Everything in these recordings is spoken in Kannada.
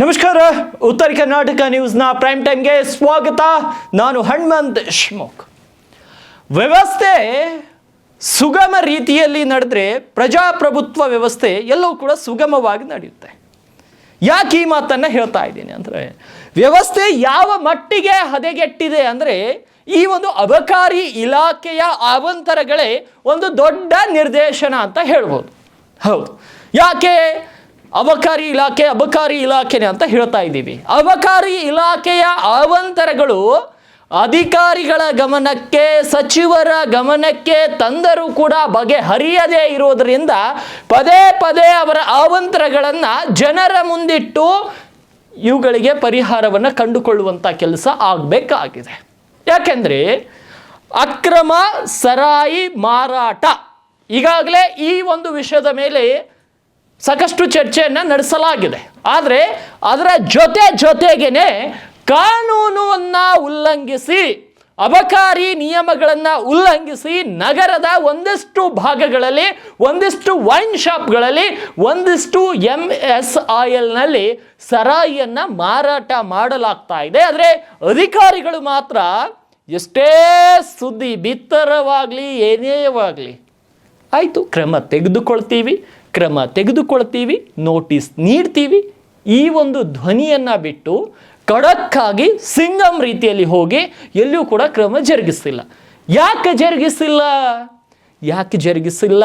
ನಮಸ್ಕಾರ. ಉತ್ತರ ಕರ್ನಾಟಕ ನ್ಯೂಸ್ನ ಪ್ರೈಮ್ ಟೈಮ್ಗೆ ಸ್ವಾಗತ. ನಾನು ಹಣ್ಮಂತ್ ಶಿವಮೊಗ್ಗ. ವ್ಯವಸ್ಥೆ ಸುಗಮ ರೀತಿಯಲ್ಲಿ ನಡೆದ್ರೆ ಪ್ರಜಾಪ್ರಭುತ್ವ ವ್ಯವಸ್ಥೆ ಎಲ್ಲವೂ ಕೂಡ ಸುಗಮವಾಗಿ ನಡೆಯುತ್ತೆ. ಯಾಕೆ ಈ ಮಾತನ್ನು ಹೇಳ್ತಾ ಇದ್ದೀನಿ ಅಂದರೆ, ವ್ಯವಸ್ಥೆ ಯಾವ ಮಟ್ಟಿಗೆ ಹದಗೆಟ್ಟಿದೆ ಅಂದರೆ, ಈ ಒಂದು ಅಬಕಾರಿ ಇಲಾಖೆಯ ಅವಂತರಗಳೇ ಒಂದು ದೊಡ್ಡ ನಿರ್ದೇಶನ ಅಂತ ಹೇಳ್ಬೋದು. ಹೌದು. ಯಾಕೆ ಅಬಕಾರಿ ಇಲಾಖೆ, ಅಬಕಾರಿ ಇಲಾಖೆನೆ ಅಂತ ಹೇಳ್ತಾ ಇದ್ದೀವಿ. ಅಬಕಾರಿ ಇಲಾಖೆಯ ಅವಂತರಗಳು ಅಧಿಕಾರಿಗಳ ಗಮನಕ್ಕೆ, ಸಚಿವರ ಗಮನಕ್ಕೆ ತಂದರೂ ಕೂಡ ಬಗೆಹರಿಯದೇ ಇರೋದರಿಂದ ಪದೇ ಪದೇ ಅವರ ಅವಂತರಗಳನ್ನು ಜನರ ಮುಂದಿಟ್ಟು ಇವುಗಳಿಗೆ ಪರಿಹಾರವನ್ನು ಕಂಡುಕೊಳ್ಳುವಂಥ ಕೆಲಸ ಆಗಬೇಕಾಗಿದೆ. ಯಾಕೆಂದರೆ ಅಕ್ರಮ ಸರಾಯಿ ಮಾರಾಟ ಈಗಾಗಲೇ ಈ ಒಂದು ವಿಷಯದ ಮೇಲೆ ಸಾಕಷ್ಟು ಚರ್ಚೆಯನ್ನು ನಡೆಸಲಾಗಿದೆ. ಆದರೆ ಅದರ ಜೊತೆ ಜೊತೆಗೇನೆ ಕಾನೂನನ್ನು ಉಲ್ಲಂಘಿಸಿ, ಅಬಕಾರಿ ನಿಯಮಗಳನ್ನು ಉಲ್ಲಂಘಿಸಿ ನಗರದ ಒಂದಿಷ್ಟು ಭಾಗಗಳಲ್ಲಿ, ಒಂದಿಷ್ಟು ವೈನ್ ಶಾಪ್ಗಳಲ್ಲಿ, ಒಂದಿಷ್ಟು ಎಂ ಎಸ್ ಆಯಲ್ನಲ್ಲಿ ಸರಾಯಿಯನ್ನು ಮಾರಾಟ ಮಾಡಲಾಗ್ತಾ ಇದೆ. ಆದರೆ ಅಧಿಕಾರಿಗಳು ಮಾತ್ರ ಎಷ್ಟೇ ಸುದ್ದಿ ಬಿತ್ತರವಾಗಲಿ, ಏನೇವಾಗಲಿ, ಆಯಿತು, ಕ್ರಮ ತೆಗೆದುಕೊಳ್ತೀವಿ. ಕ್ರಮ ತೆಗೆದುಕೊಳ್ತೀವಿ ನೋಟಿಸ್ ನೀಡ್ತೀವಿ. ಈ ಒಂದು ಧ್ವನಿಯನ್ನು ಬಿಟ್ಟು ಖಡಕ್ಕಾಗಿ ಸಿಂಗಮ್ ರೀತಿಯಲ್ಲಿ ಹೋಗಿ ಎಲ್ಲೂ ಕೂಡ ಕ್ರಮ ಜರುಗಿಸಿಲ್ಲ. ಯಾಕೆ ಜರುಗಿಸಿಲ್ಲ? ಯಾಕೆ ಜರುಗಿಸಿಲ್ಲ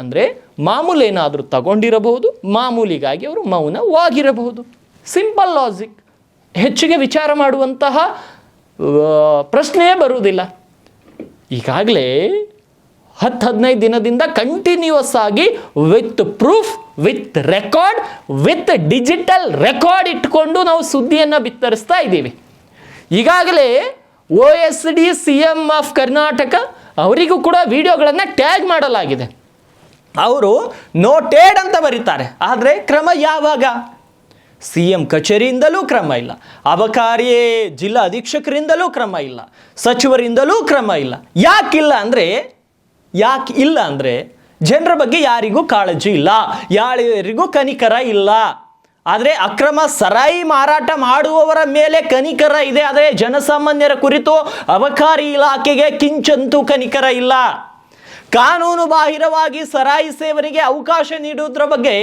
ಅಂದರೆ ಮಾಮೂಲೇನಾದರೂ ತಗೊಂಡಿರಬಹುದು, ಮಾಮೂಲಿಗಾಗಿ ಅವರು ಮೌನವಾಗಿರಬಹುದು. ಸಿಂಪಲ್ ಲಾಜಿಕ್ ಹೆಚ್ಚಿಗೆ ವಿಚಾರ ಮಾಡುವಂತಹ ಪ್ರಶ್ನೆಯೇ ಬರುವುದಿಲ್ಲ. ಈಗಾಗಲೇ ಹತ್ತು ಹದಿನೈದು ದಿನದಿಂದ ಕಂಟಿನ್ಯೂಸ್ ಆಗಿ with proof with record with digital record ಇಟ್ಕೊಂಡು ನಾವು ಸುದ್ದಿಯನ್ನು ಬಿತ್ತರಿಸ್ತಾ ಇದ್ದೀವಿ. ಈಗಾಗಲೇ O S D C M of Karnataka ಅವರಿಗೂ ಕೂಡ ವಿಡಿಯೋಗಳನ್ನು ಟ್ಯಾಗ್ ಮಾಡಲಾಗಿದೆ. ಅವರು ನೋಟೇಡ್ ಅಂತ ಬರೀತಾರೆ. ಆದರೆ ಕ್ರಮ ಯಾವಾಗ? ಸಿ ಎಂ ಕಚೇರಿಯಿಂದಲೂ ಕ್ರಮ ಇಲ್ಲ. ಅಬಕಾರಿ ಜಿಲ್ಲಾ ಅಧೀಕ್ಷಕರಿಂದಲೂ ಕ್ರಮ ಇಲ್ಲ. ಸಚಿವರಿಂದಲೂ ಕ್ರಮ ಇಲ್ಲ. ಯಾಕಿಲ್ಲ ಅಂದರೆ ಯಾಕೆ ಇಲ್ಲ ಅಂದರೆ ಜನರ ಬಗ್ಗೆ ಯಾರಿಗೂ ಕಾಳಜಿ ಇಲ್ಲ ಯಾರಿಗೂ ಕನಿಕರ ಇಲ್ಲ. ಆದರೆ ಅಕ್ರಮ ಸರಾಯಿ ಮಾರಾಟ ಮಾಡುವವರ ಮೇಲೆ ಕನಿಕರ ಇದೆ. ಆದರೆ ಜನಸಾಮಾನ್ಯರ ಕುರಿತು ಅಬಕಾರಿ ಇಲಾಖೆಗೆ ಕಿಂಚಂತೂ ಕನಿಕರ ಇಲ್ಲ. ಕಾನೂನು ಬಾಹಿರವಾಗಿ ಸರಾಯಿ ಸೇವನೆಗೆ ಅವಕಾಶ ನೀಡುವುದರ ಬಗ್ಗೆ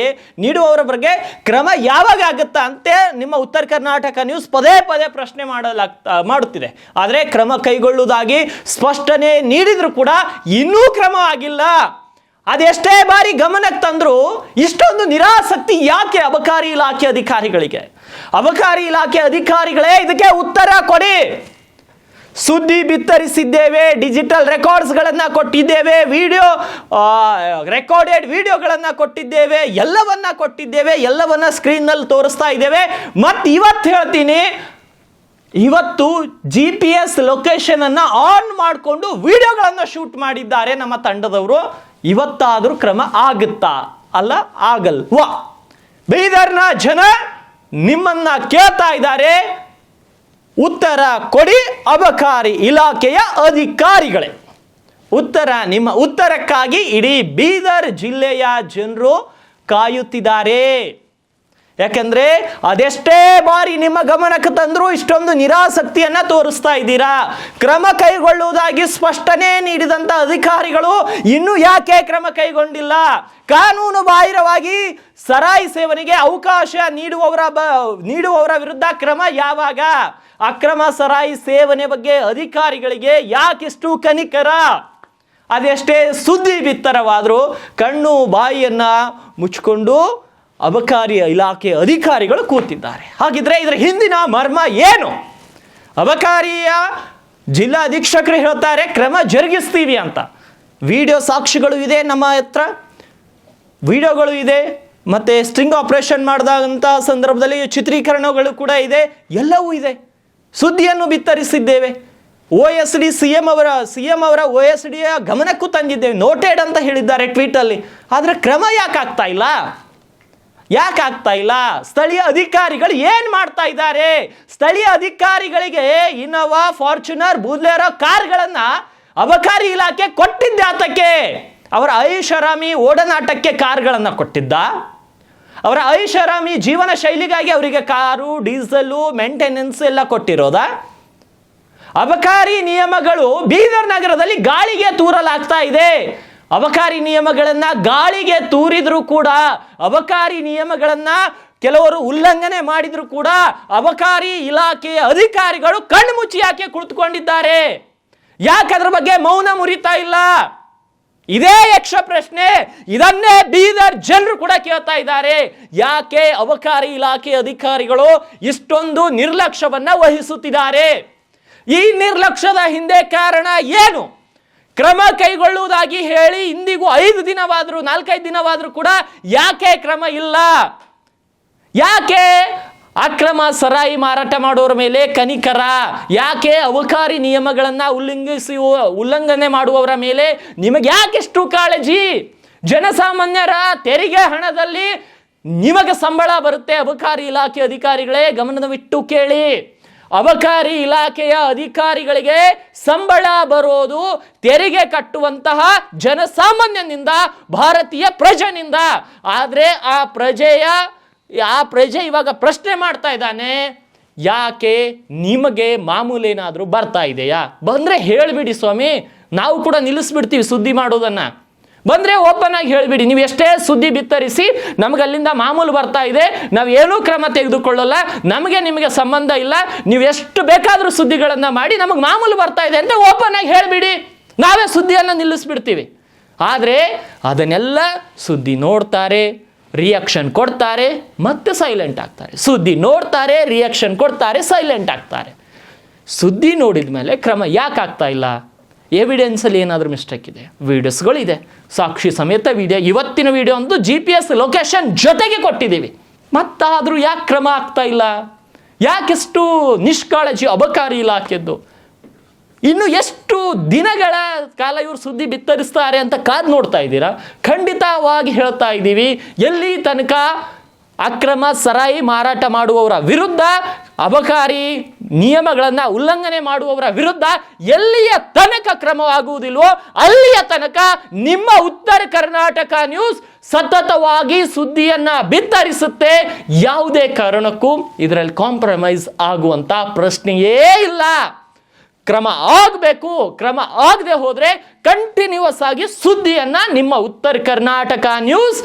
ನೀಡುವವರ ಬಗ್ಗೆ ಕ್ರಮ ಯಾವಾಗ ಆಗುತ್ತಾ ಅಂತೆ ನಿಮ್ಮ ಉತ್ತರ ಕರ್ನಾಟಕ ನ್ಯೂಸ್ ಪದೇ ಪದೇ ಪ್ರಶ್ನೆ ಮಾಡಲಾಗ್ತಾ, ಮಾಡುತ್ತಿದೆ. ಆದರೆ ಕ್ರಮ ಕೈಗೊಳ್ಳುವುದಾಗಿ ಸ್ಪಷ್ಟನೆ ನೀಡಿದರೂ ಕೂಡ ಇನ್ನೂ ಕ್ರಮ ಆಗಿಲ್ಲ. ಅದೆಷ್ಟೇ ಬಾರಿ ಗಮನಕ್ಕೆ ತಂದ್ರು ಇಷ್ಟೊಂದು ನಿರಾಸಕ್ತಿ ಯಾಕೆ ಅಬಕಾರಿ ಇಲಾಖೆ ಅಧಿಕಾರಿಗಳಿಗೆ? ಅಬಕಾರಿ ಇಲಾಖೆ ಅಧಿಕಾರಿಗಳೇ ಇದಕ್ಕೆ ಉತ್ತರ ಕೊಡಿ. ಸುದ್ದಿ ಬಿತ್ತರಿಸಿದ್ದೇವೆ ಡಿಜಿಟಲ್ ರೆಕಾರ್ಡ್ಸ್ಗಳನ್ನು ಕೊಟ್ಟಿದ್ದೇವೆ ವಿಡಿಯೋ ರೆಕಾರ್ಡೆಡ್ ವಿಡಿಯೋಗಳನ್ನು ಕೊಟ್ಟಿದ್ದೇವೆ, ಎಲ್ಲವನ್ನ ಕೊಟ್ಟಿದ್ದೇವೆ, ಎಲ್ಲವನ್ನ ಸ್ಕ್ರೀನ್ನಲ್ಲಿ ತೋರಿಸ್ತಾ ಇದ್ದೇವೆ. ಮತ್ತು ಇವತ್ತು ಹೇಳ್ತೀನಿ, ಇವತ್ತು ಜಿ ಪಿ ಎಸ್ ಲೊಕೇಶನ್ ಅನ್ನ ಆನ್ ಮಾಡಿಕೊಂಡು ವಿಡಿಯೋಗಳನ್ನು ಶೂಟ್ ಮಾಡಿದ್ದಾರೆ ನಮ್ಮ ತಂಡದವರು. ಇವತ್ತಾದರೂ ಕ್ರಮ ಆಗುತ್ತಾ? ಅಲ್ಲ, ಆಗಲ್ವಾ? ಬೀದರ್ನ ಜನ ನಿಮ್ಮನ್ನ ಕೇಳ್ತಾ ಇದ್ದಾರೆ. ಉತ್ತರ ಕೊಡಿ ಅಬಕಾರಿ ಇಲಾಖೆಯ ಅಧಿಕಾರಿಗಳೇ. ಉತ್ತರ ನಿಮ್ಮ ಉತ್ತರಕ್ಕಾಗಿ ಇಡೀ ಬೀದರ್ ಜಿಲ್ಲೆಯ ಜನರು ಕಾಯುತ್ತಿದ್ದಾರೆ. ಯಾಕಂದ್ರೆ ಅದೆಷ್ಟೇ ಬಾರಿ ನಿಮ್ಮ ಗಮನಕ್ಕೆ ತಂದರೂ ಇಷ್ಟೊಂದು ನಿರಾಸಕ್ತಿಯನ್ನ ತೋರಿಸ್ತಾ ಇದ್ದೀರಾ. ಕ್ರಮ ಕೈಗೊಳ್ಳುವುದಾಗಿ ಸ್ಪಷ್ಟನೆ ನೀಡಿದಂತ ಅಧಿಕಾರಿಗಳು ಇನ್ನೂ ಯಾಕೆ ಕ್ರಮ ಕೈಗೊಂಡಿಲ್ಲ? ಕಾನೂನು ಬಾಹಿರವಾಗಿ ಸರಾಯಿ ಸೇವನೆಗೆ ಅವಕಾಶ ನೀಡುವವರ ಬ, ನೀಡುವವರ ವಿರುದ್ಧ ಕ್ರಮ ಯಾವಾಗ? ಅಕ್ರಮ ಸರಾಯಿ ಸೇವನೆ ಬಗ್ಗೆ ಅಧಿಕಾರಿಗಳಿಗೆ ಯಾಕಿಷ್ಟು ಕನಿಕರ? ಅದೆಷ್ಟೇ ಸುದ್ದಿ ಬಿತ್ತರವಾದರೂ ಕಣ್ಣು ಬಾಯಿಯನ್ನು ಮುಚ್ಕೊಂಡು ಅಬಕಾರಿ ಇಲಾಖೆ ಅಧಿಕಾರಿಗಳು ಕೂತಿದ್ದಾರೆ. ಹಾಗಿದ್ರೆ ಇದರ ಹಿಂದಿನ ಮರ್ಮ ಏನು? ಅಬಕಾರಿಯ ಜಿಲ್ಲಾ ಅಧೀಕ್ಷಕರು ಹೇಳ್ತಾರೆ, ಕ್ರಮ ಜರುಗಿಸ್ತೀವಿ ಅಂತ. ವಿಡಿಯೋ ಸಾಕ್ಷಿಗಳು ಇದೆ ನಮ್ಮ ಹತ್ರ. ವಿಡಿಯೋಗಳು ಇದೆ, ಮತ್ತು ಸ್ಟ್ರಿಂಗ್ ಆಪರೇಷನ್ ಮಾಡಿದಂಥ ಸಂದರ್ಭದಲ್ಲಿ ಚಿತ್ರೀಕರಣಗಳು ಕೂಡ ಇದೆ, ಎಲ್ಲವೂ ಇದೆ. ಸುದ್ದಿಯನ್ನು ಬಿತ್ತರಿಸಿದ್ದೇವೆ. O S D C M ಅವರ, ಸಿ ಎಂ ಅವರ ಓ ಎಸ್ ಡಿಯ ಗಮನಕ್ಕೂ ತಂದಿದ್ದೇವೆ. ನೋಟೆಡ್ ಅಂತ ಹೇಳಿದ್ದಾರೆ ಟ್ವೀಟಲ್ಲಿ. ಆದರೆ ಕ್ರಮ ಯಾಕೆ ಆಗ್ತಾ ಇಲ್ಲ? ಯಾಕೆ ಆಗ್ತಾ ಇಲ್ಲ? ಸ್ಥಳೀಯ ಅಧಿಕಾರಿಗಳು ಏನ್ ಮಾಡ್ತಾ ಇದ್ದಾರೆ? ಸ್ಥಳೀಯ ಅಧಿಕಾರಿಗಳಿಗೆ ಇನೋವಾ, ಫಾರ್ಚುನರ್, ಬೂದ್ಲೇರೋ ಕಾರ್ಗಳನ್ನ ಅಬಕಾರಿ ಇಲಾಖೆ ಕೊಟ್ಟಿದ್ದೆ ಆತಕ್ಕೆ. ಅವರ ಐಷಾರಾಮಿ ಓಡನಾಟಕ್ಕೆ ಕಾರ್ಗಳನ್ನ ಕೊಟ್ಟಿದ್ದ. ಅವರ ಐಷಾರಾಮಿ ಜೀವನ ಶೈಲಿಗಾಗಿ ಅವರಿಗೆ ಕಾರು ಡೀಸೆಲ್ಲು ಮೇಂಟೆನೆನ್ಸ್ ಎಲ್ಲ ಕೊಟ್ಟಿರೋದಾ. ಅಬಕಾರಿ ನಿಯಮಗಳು ಬೀದರ್ ನಗರದಲ್ಲಿ ಗಾಳಿಗೆ ತೂರಲಾಗ್ತಾ ಇದೆ. ಅಬಕಾರಿ ನಿಯಮಗಳನ್ನು ಗಾಳಿಗೆ ತೂರಿದರೂ ಕೂಡ ಅವಕಾರಿ ನಿಯಮಗಳನ್ನು ಕೆಲವರು ಉಲ್ಲಂಘನೆ ಮಾಡಿದರೂ ಕೂಡ ಅವಕಾರಿ ಇಲಾಖೆಯ ಅಧಿಕಾರಿಗಳು ಕಣ್ಮುಚ್ಚಿ ಯಾಕೆ ಕುಳಿತುಕೊಂಡಿದ್ದಾರೆ? ಯಾಕೆ ಅದ್ರ ಬಗ್ಗೆ ಮೌನ ಮುರಿತಾ ಇಲ್ಲ? ಇದೇ ಯಕ್ಷ ಪ್ರಶ್ನೆ, ಇದನ್ನೇ ಬೀದರ್ ಜನರು ಕೂಡ ಕೇಳ್ತಾ ಇದ್ದಾರೆ. ಯಾಕೆ ಅವಕಾರಿ ಇಲಾಖೆ ಅಧಿಕಾರಿಗಳು ಇಷ್ಟೊಂದು ನಿರ್ಲಕ್ಷ್ಯವನ್ನ ವಹಿಸುತ್ತಿದ್ದಾರೆ? ಈ ನಿರ್ಲಕ್ಷ್ಯದ ಹಿಂದೆ ಕಾರಣ ಏನು? ಕ್ರಮ ಕೈಗೊಳ್ಳುವುದಾಗಿ ಹೇಳಿ ಇಂದಿಗೂ ಐದು ದಿನವಾದರೂ, ನಾಲ್ಕೈದು ದಿನವಾದರೂ ಕೂಡ ಯಾಕೆ ಕ್ರಮ ಇಲ್ಲ? ಯಾಕೆ ಅಕ್ರಮ ಸರಾಯಿ ಮಾರಾಟ ಮಾಡೋರ ಮೇಲೆ ಕನಿಕರ? ಯಾಕೆ ಅವಕಾರಿ ನಿಯಮಗಳನ್ನು ಉಲ್ಲಂಘಿಸಿ, ಉಲ್ಲಂಘನೆ ಮಾಡುವವರ ಮೇಲೆ ನಿಮಗೆ ಯಾಕೆಷ್ಟು ಕಾಳಜಿ? ಜನಸಾಮಾನ್ಯರ ತೆರಿಗೆ ಹಣದಲ್ಲಿ ನಿಮಗೆ ಸಂಬಳ ಬರುತ್ತೆ, ಅಬಕಾರಿ ಇಲಾಖೆ ಅಧಿಕಾರಿಗಳೇ ಗಮನವಿಟ್ಟು ಕೇಳಿ. ಅಬಕಾರಿ ಇಲಾಖೆಯ ಅಧಿಕಾರಿಗಳಿಗೆ ಸಂಬಳ ಬರೋದು ತೆರಿಗೆ ಕಟ್ಟುವಂತಹ ಜನಸಾಮಾನ್ಯನಿಂದ, ಭಾರತೀಯ ಪ್ರಜೆನಿಂದ. ಆದರೆ ಆ ಪ್ರಜೆಯ, ಆ ಪ್ರಜೆ ಇವಾಗ ಪ್ರಶ್ನೆ ಮಾಡ್ತಾ ಇದ್ದಾನೆ, ಯಾಕೆ ನಿಮಗೆ ಮಾಮೂಲೇನಾದರೂ ಬರ್ತಾ ಇದೆಯಾ? ಬಂದರೆ ಹೇಳಿಬಿಡಿ ಸ್ವಾಮಿ, ನಾವು ಕೂಡ ನಿಲ್ಲಿಸ್ಬಿಡ್ತೀವಿ ಸುದ್ದಿ ಮಾಡೋದನ್ನು. ಬಂದರೆ ಓಪನ್ ಆಗಿ ಹೇಳಿಬಿಡಿ. ನೀವು ಎಷ್ಟೇ ಸುದ್ದಿ ಬಿತ್ತರಿಸಿ ನಮ್ಗೆ ಅಲ್ಲಿಂದ ಮಾಮೂಲು ಬರ್ತಾ ಇದೆ. ನಾವು ಏನೂ ಕ್ರಮ ತೆಗೆದುಕೊಳ್ಳಲ್ಲ. ನಮಗೆ ನಿಮಗೆ ಸಂಬಂಧ ಇಲ್ಲ. ನೀವು ಎಷ್ಟು ಬೇಕಾದರೂ ಸುದ್ದಿಗಳನ್ನು ಮಾಡಿ ನಮಗೆ ಮಾಮೂಲು ಬರ್ತಾ ಇದೆ ಅಂತ ಓಪನ್ ಆಗಿ ಹೇಳಿಬಿಡಿ. ನಾವೇ ಸುದ್ದಿಯನ್ನು ನಿಲ್ಲಿಸ್ಬಿಡ್ತೀವಿ. ಆದರೆ ಅದನ್ನೆಲ್ಲ ಸುದ್ದಿ ನೋಡ್ತಾರೆ ರಿಯಾಕ್ಷನ್ ಕೊಡ್ತಾರೆ, ಮತ್ತೆ ಸೈಲೆಂಟ್ ಆಗ್ತಾರೆ. ಸುದ್ದಿ ನೋಡ್ತಾರೆ ರಿಯಾಕ್ಷನ್ ಕೊಡ್ತಾರೆ ಸೈಲೆಂಟ್ ಆಗ್ತಾರೆ. ಸುದ್ದಿ ನೋಡಿದ ಮೇಲೆ ಕ್ರಮ ಯಾಕೆ ಆಗ್ತಾ ಇಲ್ಲ? ಎವಿಡೆನ್ಸಲ್ಲಿ ಏನಾದರೂ ಮಿಸ್ಟೇಕ್ ಇದೆ? ವೀಡಿಯೋಸ್ಗಳಿದೆ ಸಾಕ್ಷಿ ಸಮೇತ ವಿಡಿಯೋ ಇವತ್ತಿನ ವಿಡಿಯೋ ಒಂದು ಜಿ ಪಿ ಎಸ್ ಲೊಕೇಶನ್ ಜೊತೆಗೆ ಕೊಟ್ಟಿದ್ದೀವಿ. ಮತ್ತಾದರೂ ಯಾಕೆ ಕ್ರಮ ಆಗ್ತಾ ಇಲ್ಲ? ಯಾಕೆಷ್ಟು ನಿಷ್ಕಾಳಜಿ, ಅಬಕಾರಿ ಇಲಾಖೆದ್ದು? ಇನ್ನು ಎಷ್ಟು ದಿನಗಳ ಕಾಲ ಇವರು ಸುದ್ದಿ ಬಿತ್ತರಿಸ್ತಾರೆ ಅಂತ ಕಾದು ನೋಡ್ತಾ ಇದ್ದೀರಾ? ಖಂಡಿತವಾಗಿ ಹೇಳ್ತಾ ಇದ್ದೀವಿ. ಎಲ್ಲಿ ತನಕ ಅಕ್ರಮ, ಸರಾಯಿ ಮಾರಾಟ ಮಾಡುವವರ ವಿರುದ್ಧ ಅಬಕಾರಿ ನಿಯಮಗಳನ್ನು ಉಲ್ಲಂಘನೆ ಮಾಡುವವರ ವಿರುದ್ಧ ಎಲ್ಲಿಯ ತನಕ ಕ್ರಮವಾಗುವುದಿಲ್ವೋ ಅಲ್ಲಿಯ ತನಕ ನಿಮ್ಮ ಉತ್ತರ ಕರ್ನಾಟಕ ನ್ಯೂಸ್ ಸತತವಾಗಿ ಸುದ್ದಿಯನ್ನು ಬಿತ್ತರಿಸುತ್ತೆ. ಯಾವುದೇ ಕಾರಣಕ್ಕೂ ಇದರಲ್ಲಿ ಕಾಂಪ್ರಮೈಸ್ ಆಗುವಂತ ಪ್ರಶ್ನೆಯೇ ಇಲ್ಲ. ಕ್ರಮ ಆಗಬೇಕು, ಕ್ರಮ ಆಗದೆ ಹೋದರೆ ಕಂಟಿನ್ಯೂಸ್ ಆಗಿ ಸುದ್ದಿಯನ್ನು ನಿಮ್ಮ ಉತ್ತರ ಕರ್ನಾಟಕ ನ್ಯೂಸ್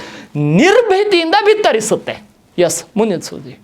ನಿರ್ಭೀತಿಯಿಂದ ಬಿತ್ತರಿಸುತ್ತೆ. ಎಸ್ ಮುಂದಿನ ಸುದ್ದಿ.